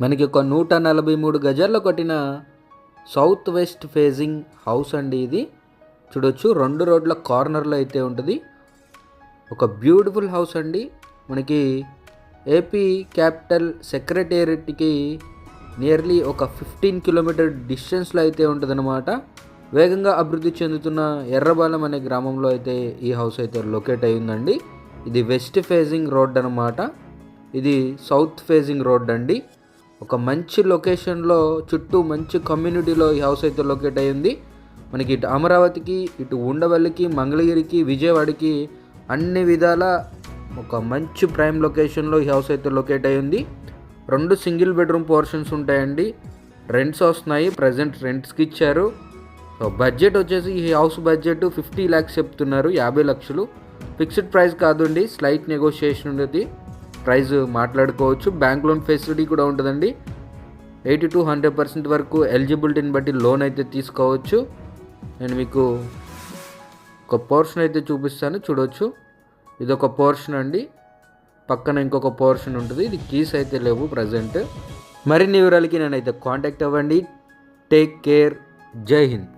మనకి ఒక నూట నలభై మూడు గజాల్లో కట్టిన సౌత్ వెస్ట్ ఫేజింగ్ హౌస్ అండి ఇది. చూడొచ్చు రెండు రోడ్ల కార్నర్లో అయితే ఉంటుంది. ఒక బ్యూటిఫుల్ హౌస్ అండి. మనకి ఏపీ క్యాపిటల్ సెక్రటేరియట్కి నియర్లీ ఒక ఫిఫ్టీన్ కిలోమీటర్ డిస్టెన్స్లో అయితే ఉంటుందన్నమాట. వేగంగా అభివృద్ధి చెందుతున్న ఎర్రబాలెం అనే గ్రామంలో అయితే ఈ హౌస్ అయితే లొకేట్ అయ్యిందండి. ఇది వెస్ట్ ఫేజింగ్ రోడ్ అనమాట ఇది సౌత్ ఫేజింగ్ రోడ్ అండి ఒక మంచి లొకేషన్లో చుట్టూ మంచి కమ్యూనిటీలో ఈ హౌస్ అయితే లొకేట్ అయ్యింది. మనకి ఇటు అమరావతికి ఇటు ఉండవల్లికి మంగళగిరికి విజయవాడకి అన్ని విధాల ఒక మంచి ప్రైమ్ లొకేషన్లో ఈ హౌస్ అయితే లొకేట్ అయ్యింది. రెండు సింగిల్ బెడ్రూమ్ పోర్షన్స్ ఉంటాయండి. రెంట్స్ వస్తున్నాయి ప్రజెంట్ రెంట్స్కి ఇచ్చారు. సో బడ్జెట్ వచ్చేసి ఈ హౌస్ బడ్జెట్ ఫిఫ్టీ ల్యాక్స్ చెప్తున్నారు యాభై లక్షలు. ఫిక్స్డ్ ప్రైస్ కాదండి స్లైట్ నెగోషియేషన్ ఉండేది. ప్రైస్ మాట్లాడుకోవచ్చు. బ్యాంక్ లోన్ ఫెసిలిటీ కూడా ఉంటుందండి. ఎయిటీ టు హండ్రెడ్ పర్సెంట్ వరకు ఎలిజిబిలిటీని బట్టి లోన్ అయితే తీసుకోవచ్చు. నేను మీకు ఒక పోర్షన్ అయితే చూపిస్తాను చూడవచ్చు ఇది ఒక పోర్షన్ అండి. పక్కన ఇంకొక పోర్షన్ ఉంటుంది. ఇది కీస్ అయితే లేవు ప్రజెంట్. మరిన్ని వివరాలకి నేనైతే కాంటాక్ట్ అవ్వండి. Take care. జై హింద్.